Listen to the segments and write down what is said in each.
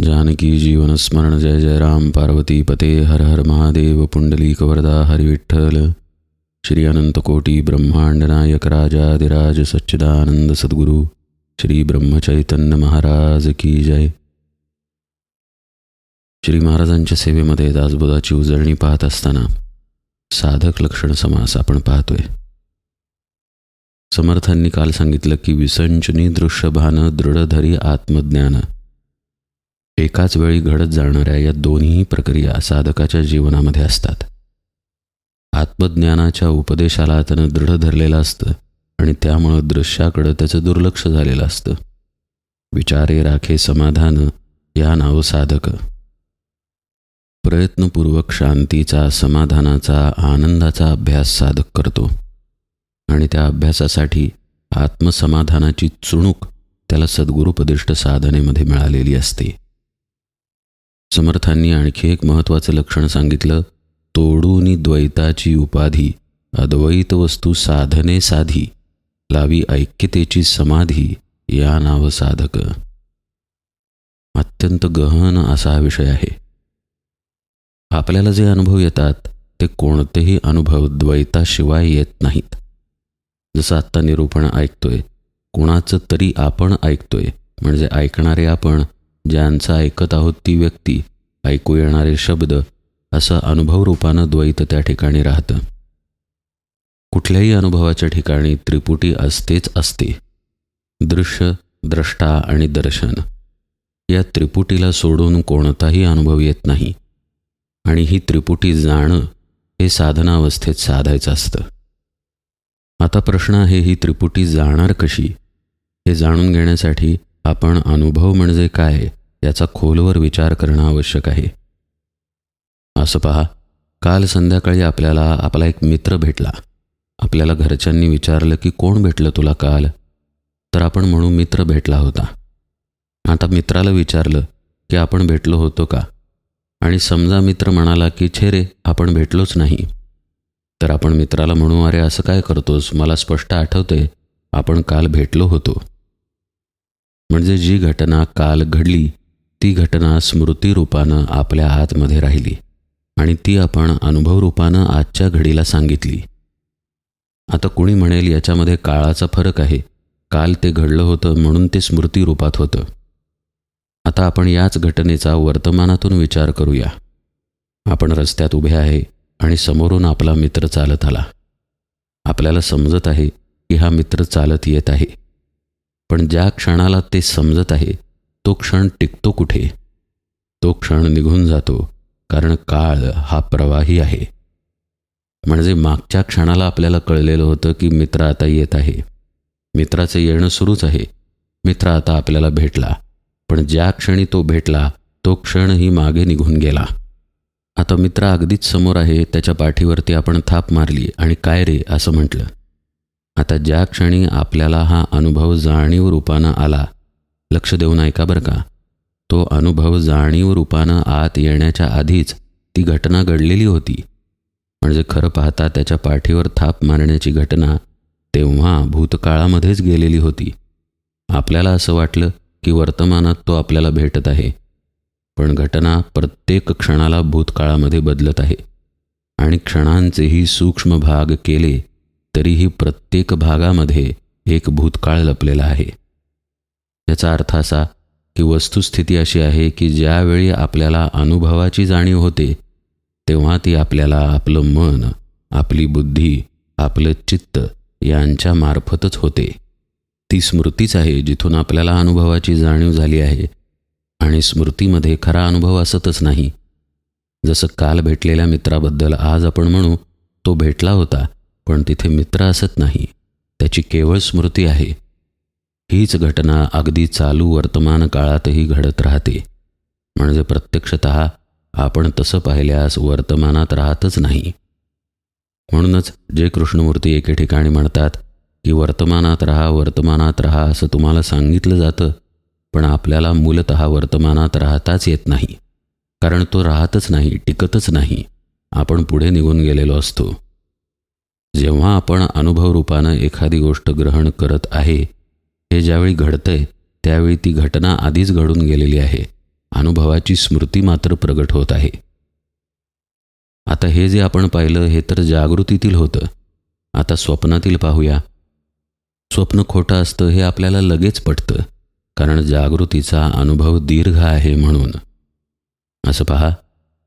जानकी जीवन स्मरण जय जय राम। पार्वती पते हर हर महादेव। पुंडलिक वरदा हरी श्री अनंतकोटी ब्रह्मांड नायक राजाधिराज सच्चिदानंद सद्गुरू। श्री ब्रह्मचैतन्य महाराज की जय। श्री महाराजांच्या सेवेमध्ये दासबोधाची उजळणी पाहत असताना साधक लक्षण समास आपण पाहतोय. समर्थांनी काल सांगितलं की विसंचनी दृश्यभान दृढधरी आत्मज्ञान. एकाच वेळी घडत जाणाऱ्या या दोन्ही प्रक्रिया साधकाच्या जीवनामध्ये असतात. आत्मज्ञानाच्या उपदेशाला त्यानं दृढ धरलेलं असतं आणि त्यामुळं दृश्याकडं त्याचं दुर्लक्ष झालेलं असतं. विचारे राखे समाधान या नाव साधक. प्रयत्नपूर्वक शांतीचा समाधानाचा आनंदाचा अभ्यास साधक करतो. आणि त्या अभ्यासासाठी आत्मसमाधानाची चुणूक त्याला सद्गुरुपदिष्ट साधनेमध्ये मिळालेली असते. समर्थांनी आणखी एक महत्त्वाचं लक्षण सांगितलं. तोडूनी द्वैताची उपाधी अद्वैत वस्तू साधने साधी लावी ऐक्यतेची समाधी या नाव साधक. अत्यंत गहन असा हा विषय आहे. आपल्याला जे अनुभव येतात ते कोणतेही अनुभव द्वैताशिवाय येत नाहीत. जसं आत्ता निरूपण ऐकतोय कुणाचं तरी आपण ऐकतोय म्हणजे ऐकणारे आपण ज्यांचा ऐकत आहोत ती व्यक्ती ऐकू येणारे शब्द असं अनुभव रूपानं द्वैत त्या ठिकाणी राहतं. कुठल्याही अनुभवाच्या ठिकाणी त्रिपुटी असतेच असते. दृश्य द्रष्टा आणि दर्शन या त्रिपुटीला सोडून कोणताही अनुभव येत नाही. आणि ही त्रिपुटी जाणं हे साधनावस्थेत साधायचं असतं. आता प्रश्न आहे ही त्रिपुटी जाणार कशी? हे जाणून घेण्यासाठी आपण अनुभव म्हणजे काय? याचा खोलवर विचार करणं आवश्यक आहे. असं पहा काल संध्याकाळी आपल्याला आपला एक मित्र भेटला. आपल्याला घरच्यांनी विचारलं की कोण भेटलं तुला काल? तर आपण म्हणू मित्र भेटला होता. आता मित्राला विचारलं की आपण भेटलो होतो का? आणि समजा मित्र म्हणाला की छे रे आपण भेटलोच नाही. तर आपण मित्राला म्हणू अरे असं काय करतोस? मला स्पष्ट आठवते आपण काल भेटलो होतो. म्हणजे जी घटना काल घडली ती घटना स्मृतीरूपानं आपल्या आतमध्ये राहिली आणि ती आपण अनुभवरूपानं आजच्या घडीला सांगितली. आता कुणी म्हणेल याच्यामध्ये काळाचा फरक आहे काल ते घडलं होतं म्हणून ते स्मृतीरूपात होतं. आता आपण याच घटनेचा वर्तमानातून विचार करूया. आपण रस्त्यात उभे आहे आणि समोरून आपला मित्र चालत आला. आपल्याला समजत आहे की हा मित्र चालत येत आहे. पण ज्या क्षणाला ते समजत आहे तो क्षण टिकतो कुठे? तो क्षण निघून जातो कारण काळ हा प्रवाही आहे. म्हणजे मागच्या क्षणाला आपल्याला कळलेलं होतं की मित्र आता येत आहे. मित्राचं येणं सुरूच आहे. मित्र आता आपल्याला भेटला. पण ज्या क्षणी तो भेटला तो क्षणही मागे निघून गेला. आता मित्र अगदीच समोर आहे त्याच्या पाठीवरती आपण थाप मारली आणि काय रे असं म्हटलं. आता ज्या क्षणी आपल्याला हा अनुभव जाणीव रूपानं आला लक्ष देऊन ऐका बरं का. तो अनुभव जाणीव रूपानं आत येण्याच्या आधीच ती घटना घडलेली होती. म्हणजे खरं पाहता त्याच्या पाठीवर थाप मारण्याची घटना तेव्हा भूतकाळामध्येच गेलेली होती. आपल्याला असं वाटलं की वर्तमानात तो आपल्याला भेटत आहे. पण घटना प्रत्येक क्षणाला भूतकाळामध्ये बदलत आहे. आणि क्षणांचेही सूक्ष्म भाग केले तरीही प्रत्येक भागामध्ये एक भूतकाळ लपलेला आहे. याचा अर्थ असा की वस्तुस्थिती अशी आहे की ज्यावेळी आपल्याला अनुभवाची जाणीव होते तेव्हा ती आपल्याला आपलं मन आपली बुद्धी आपलं चित्त यांच्या मार्फतच होते. ती स्मृतीच आहे जिथून आपल्याला अनुभवाची जाणीव झाली आहे आणि स्मृतीमध्ये खरा अनुभव असतच नाही. जसं काल भेटलेल्या मित्राबद्दल आज आपण म्हणू तो भेटला होता पण तिथे मित्र असत नाही. त्याची केवळ स्मृती आहे. हीच घटना अगदी चालू वर्तमान काळातही घडत राहते. म्हणजे प्रत्यक्षत आपण तसं पाहिल्यास वर्तमानात राहतच नाही. म्हणूनच जे कृष्णमूर्ती एके ठिकाणी म्हणतात की वर्तमानात राहा वर्तमानात राहा असं तुम्हाला सांगितलं जातं पण आपल्याला मूलत वर्तमानात राहताच येत नाही. कारण तो राहतच नाही टिकतच नाही. आपण पुढे निघून गेलेलो असतो. जेव्हा आपण अनुभवरूपानं एखादी गोष्ट ग्रहण करत आहे हे ज्यावेळी घडतंय त्यावेळी ती घटना आधीच घडून गेलेली आहे. अनुभवाची स्मृती मात्र प्रगट होत आहे. आता हे जे आपण पाहिलं हे तर जागृतीतील होतं. आता स्वप्नातील पाहूया. स्वप्न खोटं असतं हे आपल्याला लगेच पटतं. कारण जागृतीचा अनुभव दीर्घ आहे म्हणून. असं पहा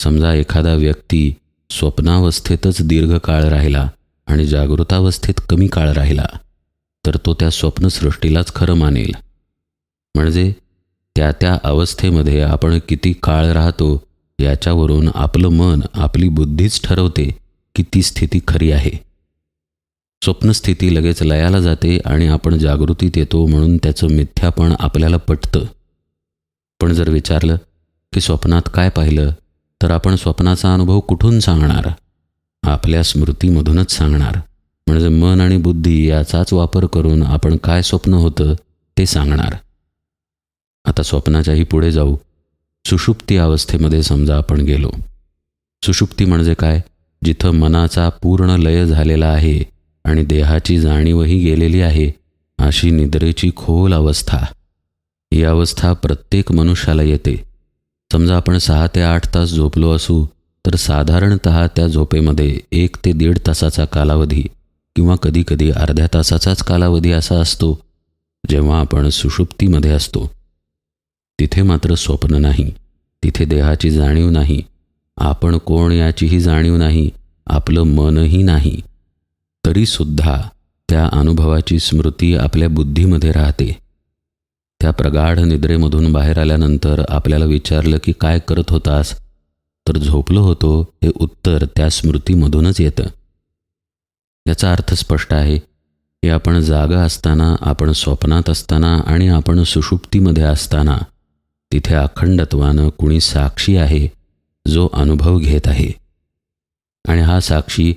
समजा एखादा व्यक्ती स्वप्नावस्थेतच दीर्घ काळ राहिला आणि जागृतावस्थेत कमी काळ राहिला. तर तो त्या स्वप्नसृष्टीलाच खरं मानेल. म्हणजे त्या त्या अवस्थेमध्ये आपण किती काळ राहतो याच्यावरून आपलं मन आपली बुद्धीच ठरवते की ती स्थिती खरी आहे. स्वप्नस्थिती लगेच लयाला जाते आणि आपण जागृतीत येतो म्हणून त्याचं मिथ्यापण आपल्याला पटतं. पण जर विचारलं की स्वप्नात काय पाहिलं तर आपण स्वप्नाचा अनुभव कुठून सांगणार? आपल्या स्मृतीमधूनच सांगणार. म्हणजे मन आणि बुद्धी याचाच वापर करून आपण काय स्वप्न होतं ते सांगणार. आता स्वप्नाच्याही पुढे जाऊ. सुषुप्ती अवस्थेमध्ये समजा आपण गेलो. सुषुप्ती म्हणजे काय? जिथं मनाचा पूर्ण लय झालेला आहे आणि देहाची जाणीवही गेलेली आहे अशी निद्रेची खोल अवस्था. ही अवस्था प्रत्येक मनुष्याला येते. समजा आपण सहा ते आठ तास झोपलो असू तर साधारणत त्या झोपेमध्ये एक ते दीड तासाचा कालावधी किंवा कधीकधी अर्ध्या तासाचाच कालावधी असा असतो जेव्हा आपण सुषुप्तीमध्ये असतो. तिथे मात्र स्वप्न नाही तिथे देहाची जाणीव नाही आपण कोण याचीही जाणीव नाही आपलं मनही नाही. तरीसुद्धा त्या अनुभवाची स्मृती आपल्या बुद्धीमध्ये राहते. त्या प्रगाढ निद्रेमधून बाहेर आल्यानंतर आपल्याला विचारलं की काय करत होतास? तर झोपलो होतो हे उत्तर त्या स्मृतीमधूनच येतं. याचा अर्थ स्पष्ट आहे की आपण जागा असताना आपण स्वप्नात असताना आणि आपण सुषुप्तीमध्ये असताना तिथे अखंडत्वानं कुणी साक्षी आहे जो अनुभव घेत आहे. आणि हा साक्षी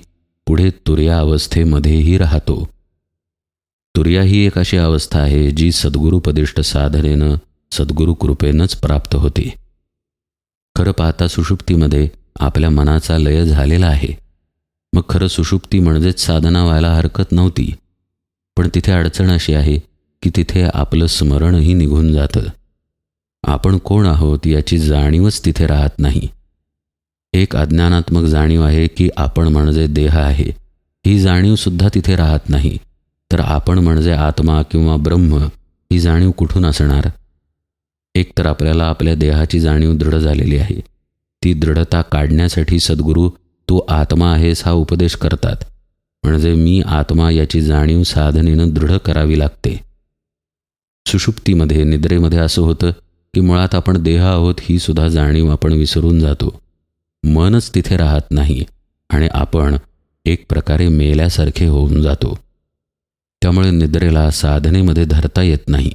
पुढे तुर्या अवस्थेमध्येही राहतो. तुर्या ही एक अशी अवस्था आहे जी सद्गुरुपदिष्ट साधनेनं सद्गुरु कृपेनंच प्राप्त होते. खरं पाहता सुषुप्तीमध्ये आपल्या मनाचा लय झालेला आहे. मग खरं सुषुप्ती म्हणजेच साधना व्हायला हरकत नव्हती. पण तिथे अडचण अशी आहे की तिथे आपलं स्मरणही निघून जातं. आपण कोण आहोत याची जाणीवच तिथे राहत नाही. एक अज्ञानात्मक जाणीव आहे की आपण म्हणजे देह आहे. ही जाणीवसुद्धा तिथे राहत नाही. तर आपण म्हणजे आत्मा किंवा ब्रह्म ही जाणीव कुठून असणार? एक तर आपल्याला आपल्या देहाची जाणीव दृढ झालेली आहे. ती दृढता काढण्यासाठी सद्गुरू तू आत्मा आहेस हा उपदेश करतात. म्हणजे मी आत्मा याची जाणीव साधनेनं दृढ करावी लागते. सुषुप्तीमध्ये निद्रेमध्ये असं होतं की मुळात आपण देह आहोत ही सुद्धा जाणीव आपण विसरून जातो. मनच तिथे राहत नाही आणि आपण एक प्रकारे मेल्यासारखे होऊन जातो. त्यामुळे निद्रेला साधनेमध्ये धरता येत नाही.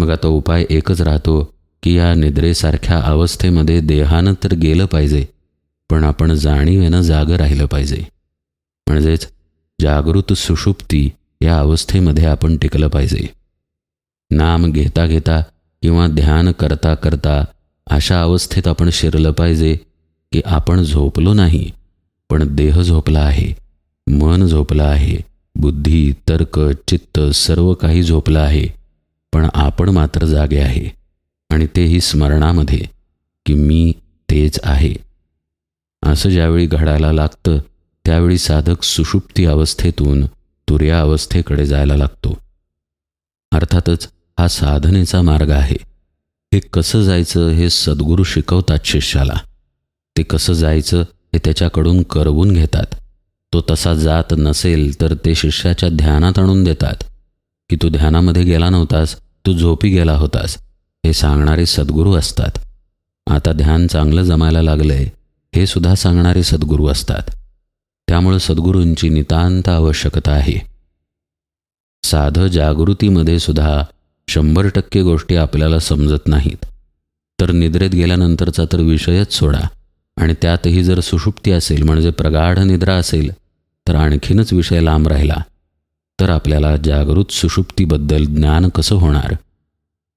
मग आता उपाय एकच राहतो की या निद्रेसारख्या अवस्थेमध्ये देहानं तर गेलं पाहिजे. पण आपण जाणीवेनं जागं राहिलं पाहिजे. म्हणजेच जागृत सुषुप्ती या अवस्थेमध्ये आपण टिकलं पाहिजे. नाम घेता घेता किंवा ध्यान करता करता अशा अवस्थेत आपण शिरलं पाहिजे की आपण झोपलो नाही पण देह झोपला आहे मन झोपलं आहे बुद्धी तर्क चित्त सर्व काही झोपलं आहे पण आपण मात्र जागे आहे. आणि तेही स्मरणामध्ये की मी तेच आहे. असं ज्यावेळी घडायला लागतं त्यावेळी साधक सुषुप्ती अवस्थेतून तुर्या अवस्थेकडे जायला लागतो. अर्थातच हा साधनेचा मार्ग आहे. हे कसं जायचं हे सद्गुरू शिकवतात शिष्याला. ते कसं जायचं हे त्याच्याकडून करवून घेतात. तो तसा जात नसेल तर ते शिष्याच्या ध्यानात आणून देतात. की तू ध्यानामध्ये गेला नव्हतास तू झोपी गेला होतास हे सांगणारे सद्गुरू असतात. आता ध्यान चांगलं जमायला लागलंय हे सुद्धा सांगणारे सद्गुरू असतात. त्यामुळं सद्गुरूंची नितांत आवश्यकता आहे. साधं जागृतीमध्ये सुद्धा शंभर टक्के गोष्टी आपल्याला समजत नाहीत. तर निद्रेत गेल्यानंतरचा तर विषयच सोडा. आणि त्यातही जर सुषुप्ती असेल म्हणजे प्रगाढ निद्रा असेल तर आणखीनच विषय लांब राहिला. तर आपल्याला जागृत सुषुप्तीबद्दल ज्ञान कसं होणार?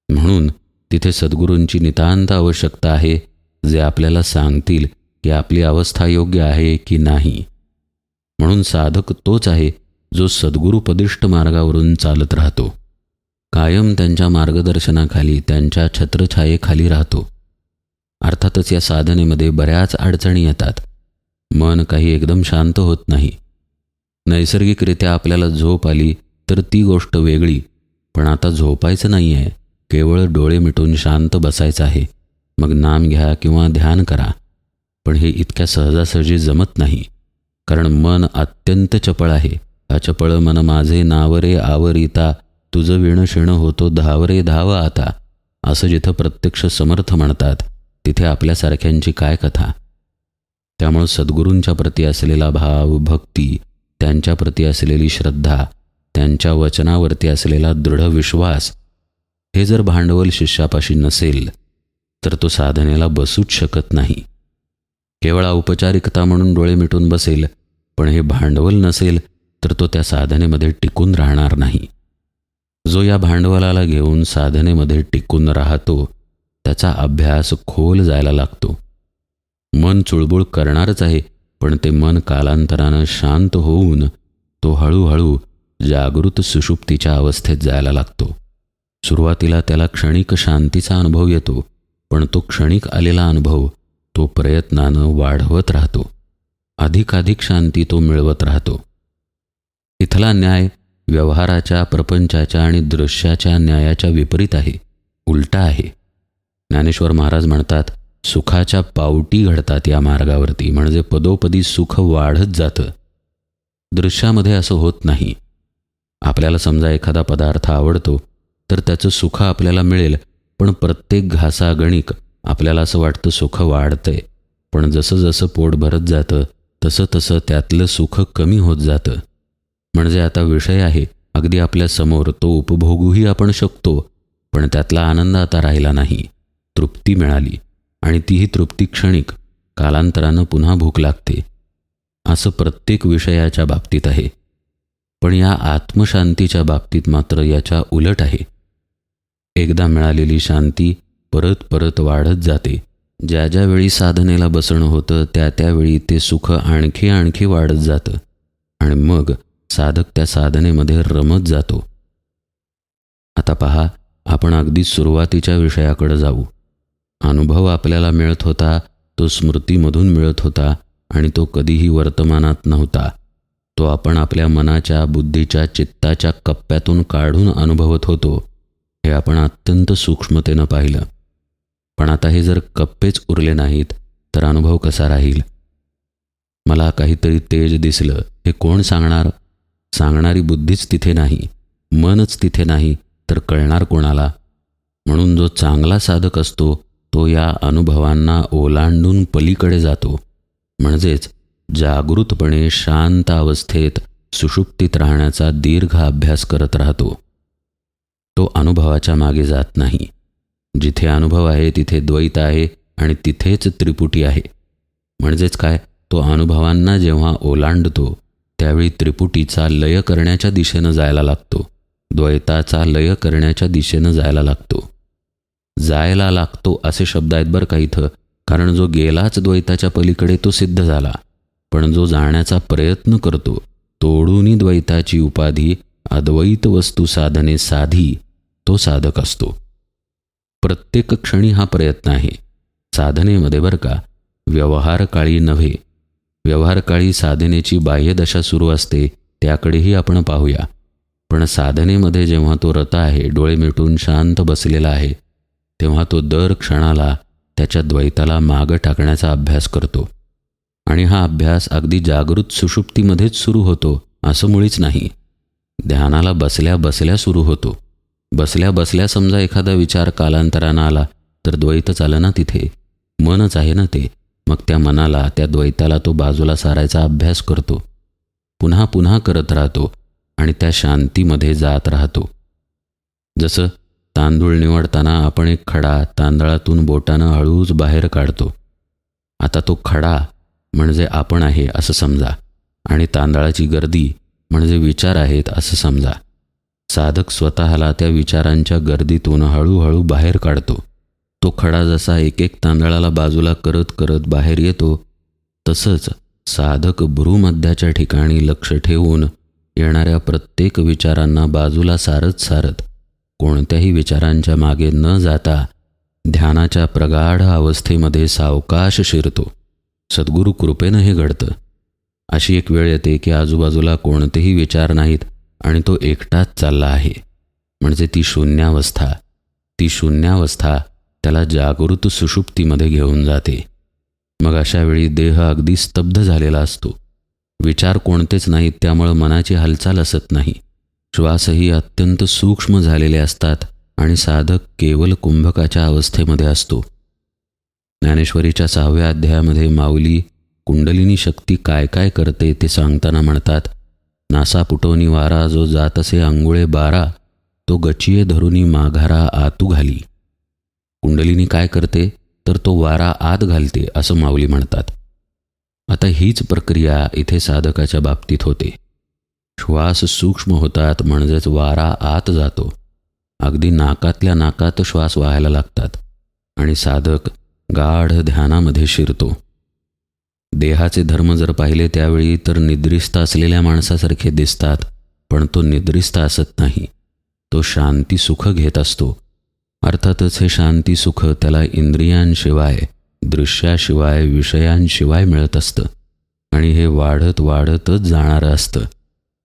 म्हणून तिथे सद्गुरूंची नितांत आवश्यकता आहे जे आपल्याला सांगतील की आपली अवस्था योग्य आहे की नाही. म्हणून साधक तोच आहे जो सद्गुरुपदिष्ट मार्गावरून चालत राहतो. कायम त्यांच्या मार्गदर्शनाखाली त्यांच्या छत्रछायेखाली राहतो. अर्थातच या साधनेमध्ये बऱ्याच अडचणी येतात. मन काही एकदम शांत होत नाही. नैसर्गिकरित्या आपल्याला झोप आली तर ती गोष्ट वेगळी. पण आता झोपायचं नाही आहे केवळ डोळे मिटून शांत बसायचं आहे. मग नाम घ्या किंवा ध्यान करा. पण हे इतक्या सहजासहजी जमत नाही. कारण मन अत्यंत चपळ आहे. अचपळ मन माझे नावरे आवरिता तुझं विण शिणं होतो धावरे धाव आता असं जिथं प्रत्यक्ष समर्थ म्हणतात तिथे आपल्यासारख्यांची काय कथा? त्यामुळं सद्गुरूंच्या प्रती असलेला भाव भक्ती त्यांच्या प्रती असलेली श्रद्धा त्यांच्या वचनावरती असलेला दृढ विश्वास हे जर भांडवल शिष्यापाशी नसेल तर तो साधनेला बसूच शकत नाही. केवळ औपचारिकता म्हणून डोळे मिटून बसेल पण हे भांडवल नसेल तर तो त्या साधनेमध्ये टिकून राहणार नाही. जो या भांडवलाला घेऊन साधनेमध्ये टिकून राहतो त्याचा अभ्यास खोल जायला लागतो. मन चुळबुळ करणारच आहे पण ते मन कालांतरानं शांत होऊन तो हळूहळू जागृत सुषुप्तीच्या अवस्थेत जायला लागतो. सुरुवातीला त्याला क्षणिक शांतीचा अनुभव येतो पण तो क्षणिक आलेला अनुभव तो प्रयत्नानं वाढवत राहतो. अधिकाधिक शांती तो मिळवत राहतो. इथला न्याय व्यवहाराच्या प्रपंचाच्या आणि दृश्याच्या न्यायाच्या विपरीत आहे उलटा आहे. ज्ञानेश्वर महाराज म्हणतात सुखाच्या पावटी घडतात या मार्गावरती म्हणजे पदोपदी सुख वाढत जातं. दृश्यामध्ये असं होत नाही. आपल्याला समजा एखादा पदार्थ आवडतो तर त्याचं सुख आपल्याला मिळेल पण प्रत्येक घासागणिक आपल्याला असं वाटतं सुख वाढतंय. पण जसं जसं पोट भरत जातं तसं तसं त्यातलं सुख कमी होत जातं. म्हणजे आता विषय आहे अगदी आपल्यासमोर तो उपभोगूही आपण शकतो पण त्यातला आनंद आता राहिला नाही. तृप्ती मिळाली आणि तीही तृप्ती क्षणिक कालांतरानं पुन्हा भूक लागते. असं प्रत्येक विषयाच्या बाबतीत आहे. पण या आत्मशांतीच्या बाबतीत मात्र याच्या उलट आहे. एकदा मिळालेली शांती परत परत वाढत जाते. ज्या ज्यावेळी साधनेला बसणं होतं त्या त्यावेळी ते सुख आणखी आणखी वाढत जातं. आणि मग साधक त्या साधनेमध्ये रमत जातो. आता पहा आपण अगदी सुरुवातीच्या विषयाकडे जाऊ. अनुभव आपल्याला मिळत होता तो स्मृतीमधून मिळत होता आणि तो कधीही वर्तमानात नव्हता. तो आपण आपल्या मनाच्या बुद्धीच्या चित्ताच्या कप्प्यातून काढून अनुभवत होतो. हे आपण अत्यंत सूक्ष्मतेनं पाहिलं. पण आता हे जर कप्पेच उरले नाहीत तर अनुभव कसा राहील? मला काहीतरी तेज दिसलं. हे कोण सांगणार? सांगणारी बुद्धीच तिथे नाही. मनच तिथे नाही तर कळणार कोणाला? म्हणून जो चांगला साधक असतो तो या अनुभवांना ओलांडून पलीकडे जातो. म्हणजेच जागृतपणे शांत अवस्थेत सुषुप्तीत राहण्याचा दीर्घ अभ्यास करत राहतो. तो अनुभवाच्या मागे जात नाही. जिथे अनुभव आहे तिथे द्वैत आहे आणि तिथेच त्रिपुटी आहे. म्हणजेच काय? तो अनुभवांना जेव्हा ओलांडतो त्यावेळी त्रिपुटीचा लय करण्याच्या दिशेनं जायला लागतो. द्वैताचा लय करण्याच्या दिशेनं जायला लागतो. जायला लागतो असे शब्द आहेत बरं का इथं. कारण जो गेलाच द्वैताच्या पलीकडे तो सिद्ध झाला. पण जो जाण्याचा प्रयत्न करतो तोडूनी द्वैताची उपाधी अद्वैत वस्तू साधने साधी तो साधक असतो. प्रत्येक क्षणी हा प्रयत्न आहे. साधनेमध्ये बरं का व्यवहारकाळी नव्हे. व्यवहारकाळी साधनेची बाह्यदशा सुरू असते त्याकडेही आपण पाहूया. पण साधनेमध्ये जेव्हा तो रत आहे डोळे मिटून शांत बसलेला आहे तेव्हा तो दर क्षणाला त्याच्या द्वैताला मागं टाकण्याचा अभ्यास करतो. आणि हा अभ्यास अगदी जागृत सुषुप्तीमध्येच सुरू होतो असं मुळीच नाही. ध्यानाला बसल्या बसल्या सुरू होतो. बसल्या बसल्या समजा एखादा विचार कालांतरानं आला तर द्वैतच आलं ना तिथे. मनच आहे ना ते. मग त्या मनाला त्या द्वैताला तो बाजूला सारायचा अभ्यास करतो. पुन्हा पुन्हा करत राहतो आणि त्या शांतीमध्ये जात राहतो. जसं तांदूळ निवडताना आपण एक खडा तांदळातून बोटानं हळूच बाहेर काढतो. आता तो खडा म्हणजे आपण आहे असं समजा आणि तांदळाची गर्दी म्हणजे विचार आहेत असं समजा. साधक स्वतःला त्या विचारांच्या गर्दीतून हळूहळू बाहेर काढतो. तो खडा जसा एक एक तांदळाला बाजूला करत करत बाहेर येतो तसंच साधक भ्रूमध्याच्या ठिकाणी लक्ष ठेवून येणाऱ्या प्रत्येक विचारांना बाजूला सारत सारत कोणत्याही विचारांच्या मागे न जाता ध्यानाच्या प्रगाढ अवस्थेमध्ये सावकाश शिरतो. सद्गुरू कृपेनं हे घडतं. अशी एक वेळ येते की आजूबाजूला कोणतेही विचार नाहीत आणि तो एकटाच चालला आहे. म्हणजे ती शून्यावस्था. ती शून्यावस्था त्याला जागृत सुषुप्तीमध्ये घेऊन जाते. मग अशा वेळी देह अगदी स्तब्ध झालेला असतो. विचार कोणतेच नाहीत त्यामुळं मनाची हालचाल असत नाही. श्वासही अत्यंत सूक्ष्म झालेले असतात आणि साधक केवल कुंभकाच्या अवस्थेमध्ये असतो. ज्ञानेश्वरीच्या सहाव्या अध्यायामध्ये माऊली कुंडलिनी शक्ती काय काय करते? ते सांगताना म्हणतात नासा पुटवनी वारा जो जात असे अंगुळे बारा तो गचिये धरुनी माघारा आतू घाली. कुंडलीनी काय करते? तर तो वारा आत घालते असं माऊली म्हणतात. आता हीच प्रक्रिया इथे साधकाच्या बाबतीत होते. श्वास सूक्ष्म होतात म्हणजेच वारा आत जातो. अगदी नाकातल्या नाकात श्वास व्हायला लागतात. आणि साधक गाढ ध्यानामध्ये शिरतो. देहाचे धर्म जर पाहिले त्यावेळी तर निद्रिस्त असलेल्या माणसासारखे दिसतात पण तो निद्रिस्त असत नाही. तो शांती सुख घेत असतो. अर्थातच हे शांती सुख त्याला इंद्रियांशिवाय दृश्याशिवाय विषयांशिवाय मिळत असतं आणि हे वाढत वाढतच जाणारं असतं.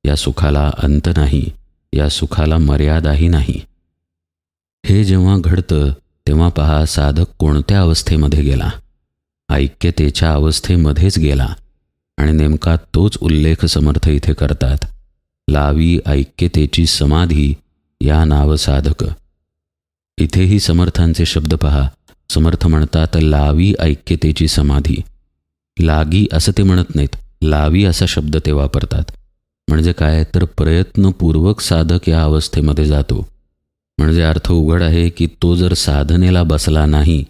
या सुखाला अंत नाही या सुखाला मर्यादाही नाही. हे जेव्हा घडतं तेव्हा पहा साधक कोणत्या अवस्थेमध्ये गेला. ऐक्यतेच्या अवस्थेमध्येच गेला आणि नेमका तोच उल्लेख समर्थ इथे करतात. लावी ऐक्यतेची समाधी या नाव साधक इथेही समर्थांचे शब्द पहा. समर्थ म्हणतात लावी ऐक्यतेची समाधी. लागी असं ते म्हणत नाहीत. लावी असा शब्द ते वापरतात. म्हणजे काय? तर प्रयत्नपूर्वक साधक या अवस्थेमध्ये जातो. म्हणजे अर्थ उघड आहे की तो जर साधनेला बसला नाही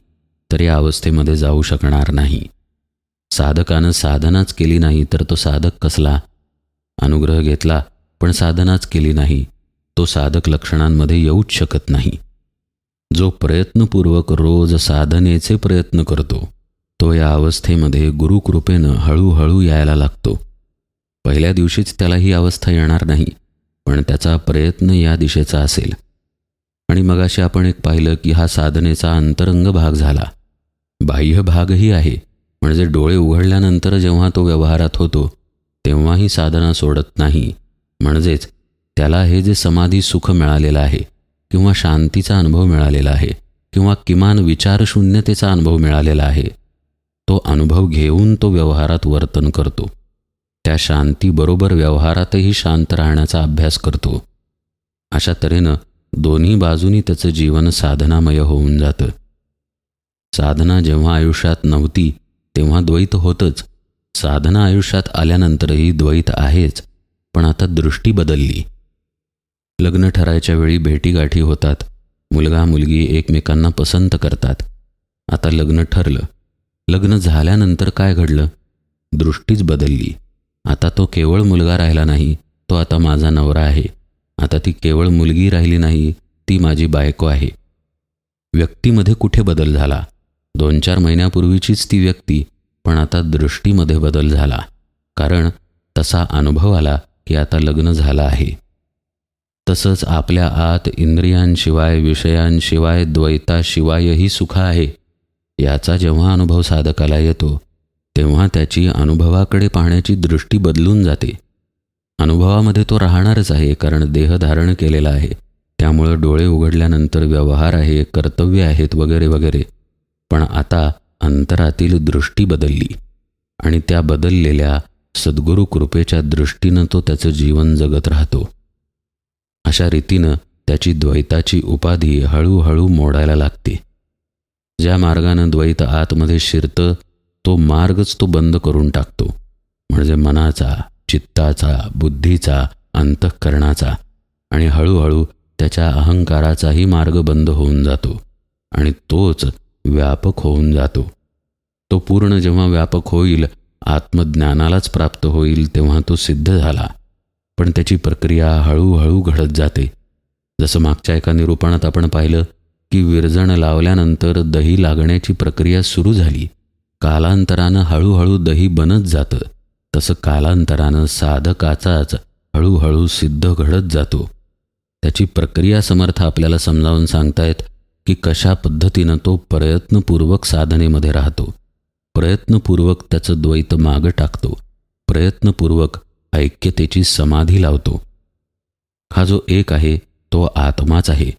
तर या अवस्थेमध्ये जाऊ शकणार नाही. साधकानं साधनाच केली नाही तर तो साधक कसला? अनुग्रह घेतला पण साधनाच केली नाही. तो साधक लक्षणांमध्ये येऊच शकत नाही. जो प्रयत्नपूर्वक रोज साधनेचे प्रयत्न करतो तो या अवस्थेमध्ये गुरुकृपेनं हळूहळू यायला लागतो. पहिल्या दिवशीच त्याला ही अवस्था येणार नाही पण त्याचा प्रयत्न या दिशेचा असेल. आणि मगाशी आपण एक पाहिलं की हा साधनेचा अंतरंग भाग झाला. बाह्य भागही आहे. म्हणजे डोळे उघडल्यानंतर जेव्हा तो व्यवहारात होतो तेव्हाही साधना सोडत नाही. म्हणजेच त्याला हे जे समाधी सुख मिळालेलं आहे किंवा शांतीचा अनुभव मिळालेला आहे किंवा किमान विचारशून्यतेचा अनुभव मिळालेला आहे तो अनुभव घेऊन तो व्यवहारात वर्तन करतो. त्या शांतीबरोबर व्यवहारातही शांत राहण्याचा अभ्यास करतो. अशा तऱ्हेनं दोन्ही बाजूनी त्याचं जीवन साधनामय होऊन जातं. साधना जेव्हा आयुष्यात नव्हती तेव्हा द्वैत होतंच. साधना आयुष्यात आल्यानंतरही द्वैत आहेच पण आता दृष्टी बदलली. लग्न ठरायच्या वेळी भेटीगाठी होतात. मुलगा मुलगी एकमेकांना पसंत करतात. आता लग्न ठरलं. लग्न झाल्यानंतर काय घडलं? दृष्टीच बदलली. आता तो केवळ मुलगा राहिला नाही तो आता माझा नवरा आहे. आता ती केवळ मुलगी राहिली नाही ती माझी बायको आहे. व्यक्तीमध्ये कुठे बदल झाला? दोन चार महिन्यापूर्वीचीच ती व्यक्ती पण आता दृष्टीमध्ये बदल झाला. कारण तसा अनुभव आला की आता लग्न झालं आहे. तसंच आपल्या आत इंद्रियांशिवाय विषयांशिवाय द्वैताशिवायही सुख आहे. याचा जेव्हा अनुभव साधकाला येतो तेव्हा त्याची अनुभवाकडे पाहण्याची दृष्टी बदलून जाते. अनुभवामध्ये तो राहणारच आहे कारण देह धारण केलेला आहे. त्यामुळं डोळे उघडल्यानंतर व्यवहार आहे कर्तव्य आहेत वगैरे वगैरे. पण आता अंतरातील दृष्टी बदलली आणि त्या बदललेल्या सद्गुरू कृपेच्या दृष्टीनं तो त्याचं जीवन जगत राहतो. अशा रीतीनं त्याची द्वैताची उपाधी हळूहळू मोडायला लागते. ज्या मार्गानं द्वैत आतमध्ये शिरतं तो मार्गच तो बंद करून टाकतो. म्हणजे मनाचा चित्ताचा बुद्धीचा अंतःकरणाचा आणि हळूहळू त्याच्या अहंकाराचाही मार्ग बंद होऊन जातो आणि तोच व्यापक होऊन जातो. तो पूर्ण जेव्हा व्यापक होईल आत्मज्ञानालाच प्राप्त होईल तेव्हा तो सिद्ध झाला. पण त्याची प्रक्रिया हळूहळू घडत जाते. जसं मागच्या एका निरूपणात आपण पाहिलं की विरजण लावल्यानंतर दही लागण्याची प्रक्रिया सुरू झाली. कालांतरानं हळूहळू दही बनत जातं. तसं कालांतरानं साधकाचाच हळूहळू सिद्ध घडत जातो. त्याची प्रक्रिया समर्थ आपल्याला समजावून सांगतायत की कशा पद्धतीनं तो प्रयत्नपूर्वक साधनेमध्ये राहतो. प्रयत्नपूर्वक त्याचं द्वैत मागं टाकतो. प्रयत्नपूर्वक ऐक्यतेची समाधी लावतो. हा जो एक आहे तो आत्माच आहे.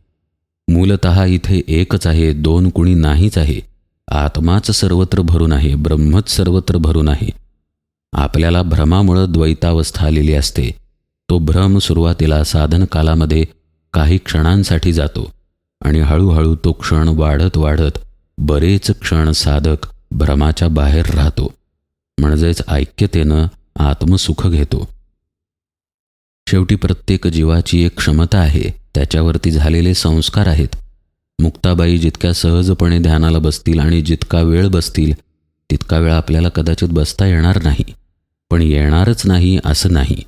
मूलत इथे एकच आहे दोन कुणी नाहीच आहे. आत्माच सर्वत्र भरून आहे ब्रह्मच सर्वत्र भरून आहे. आपल्याला भ्रमामुळं द्वैतावस्था आलेली असते. तो भ्रम सुरुवातीला साधन कालामध्ये काही क्षणांसाठी जातो. आणि हळूहळू तो क्षण वाढत वाढत बरेच क्षण साधक भ्रमाच्या बाहेर राहतो. म्हणजेच ऐक्यतेनं आत्मसुख घेतो. शेवटी प्रत्येक जीवाची एक क्षमता आहे. त्याच्यावरती झालेले संस्कार आहेत. मुक्ताबाई जितक्या सहजपणे ध्यानाला बसतील आणि जितका वेळ बसतील तितका वेळ आपल्याला कदाचित बसता येणार नाही. पण येणारच नाही असं नाही.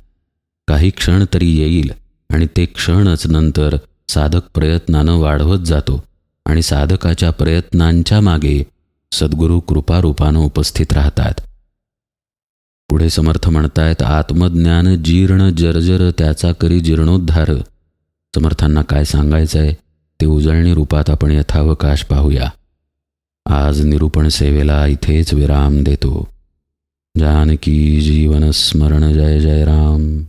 काही क्षण तरी येईल आणि ते क्षणच नंतर साधक प्रयत्नानं वाढवत जातो आणि साधकाच्या प्रयत्नांच्या मागे सद्गुरू कृपारूपानं उपस्थित राहतात. पुढे समर्थ म्हणतायत आत्मज्ञान जीर्ण जर्जर त्याचा करी जीर्णोद्धार. समर्थांना काय सांगायचं आहे ते उजळणी रूपात आपण यथावकाश पाहूया. आज निरूपण सेवेला इथेच विराम देतो. जानकी जीवन स्मरण जय जय राम.